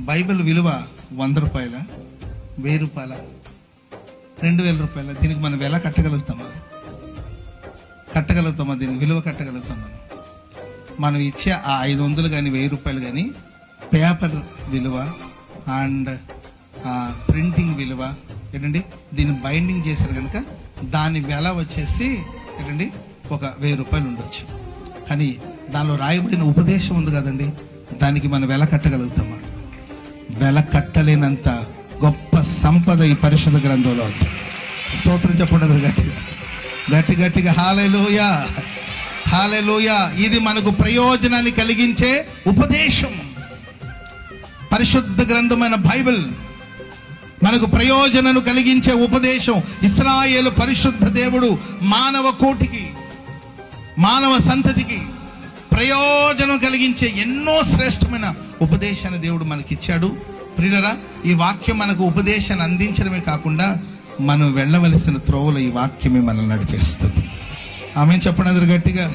Bible విలువ వంద రూపాయల వెయ్యి రూపాయల రెండు వేల రూపాయల. దీనికి మనం ఎలా కట్టగలుగుతామా? కట్టగలుగుతామా దీనికి? విలువ కట్టగలుగుతాం మనం ఇచ్చే ఆ ఐదు వందలు కానీ వెయ్యి రూపాయలు కానీ పేపర్ విలువ అండ్ ప్రింటింగ్ విలువ ఏంటండి? దీన్ని బైండింగ్ చేశారు కనుక దాని వెల వచ్చేసి ఏంటండి? ఒక వెయ్యి రూపాయలు ఉండొచ్చు. కానీ దానిలో రాయబడిన ఉపదేశం ఉంది కదండి? దానికి మనం వెల కట్టగలుగుతామా? వెల కట్టలేనంత గొప్ప సంపద ఈ పరిశుద్ధ గ్రంథంలో స్తోత్రం చెప్పండి గట్టిగా. గట్టి గట్టిగా హాలెలూయ లోయ ఇది మనకు ప్రయోజనాన్ని కలిగించే ఉపదేశం. పరిశుద్ధ గ్రంథమైన బైబిల్ మనకు ప్రయోజనను కలిగించే ఉపదేశం. ఇస్రాయేల్ పరిశుద్ధ దేవుడు మానవ కోటికి మానవ సంతతికి ప్రయోజనం కలిగించే ఎన్నో శ్రేష్టమైన ఉపదేశాన్ని దేవుడు మనకిచ్చాడు. ప్రియులరా ఈ వాక్యం మనకు ఉపదేశాన్ని అందించడమే కాకుండా మనం వెళ్ళవలసిన త్రోవలో ఈ వాక్యమే మనల్ని నడిపిస్తుంది. ఆమె చెప్పండి అందరు గట్టిగా.